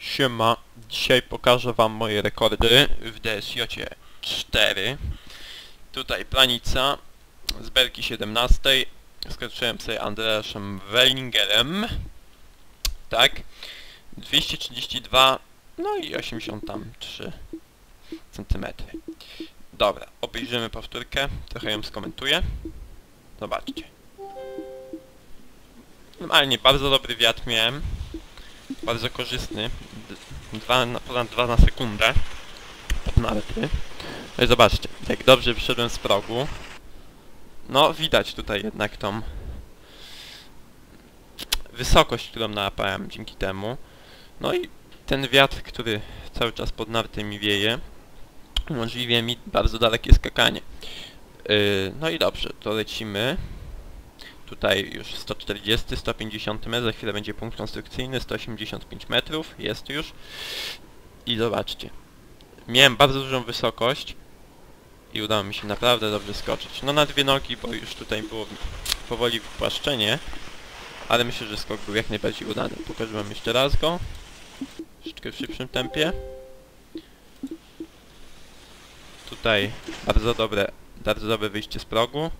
Siema, dzisiaj pokażę wam moje rekordy w DSJ 4. Tutaj planica z belki 17. Skoczyłem sobie Andreaszem Wellingerem. Tak. 232, no i 83 centymetry. Dobra, obejrzymy powtórkę, trochę ją skomentuję. Zobaczcie. Normalnie bardzo dobry wiatr miałem. Bardzo korzystny. Dwa na, ponad 2 na sekundę. Pod narty. No i zobaczcie, jak dobrze wyszedłem z progu. No, widać tutaj jednak tą wysokość, którą nałapałem dzięki temu. No i ten wiatr, który cały czas pod narty mi wieje, umożliwia mi bardzo dalekie skakanie. Yy, no i dobrze, to lecimy. Tutaj już 140, 150 metrów, za chwilę będzie punkt konstrukcyjny, 185 metrów, jest już. I zobaczcie. Miałem bardzo dużą wysokość i udało mi się naprawdę dobrze skoczyć. No na dwie nogi, bo już tutaj było powoli wypłaszczenie, ale myślę, że skok był jak najbardziej udany. Pokażę wam jeszcze raz go. Troszeczkę w szybszym tempie. Tutaj bardzo dobre, bardzo dobre wyjście z progu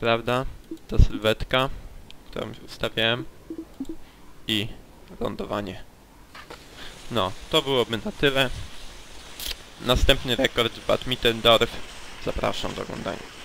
prawda? Ta sylwetka, którą ustawiałem i lądowanie. No, to byłoby na tyle. Następny rekord w Bad Mittendorf. Zapraszam do oglądania.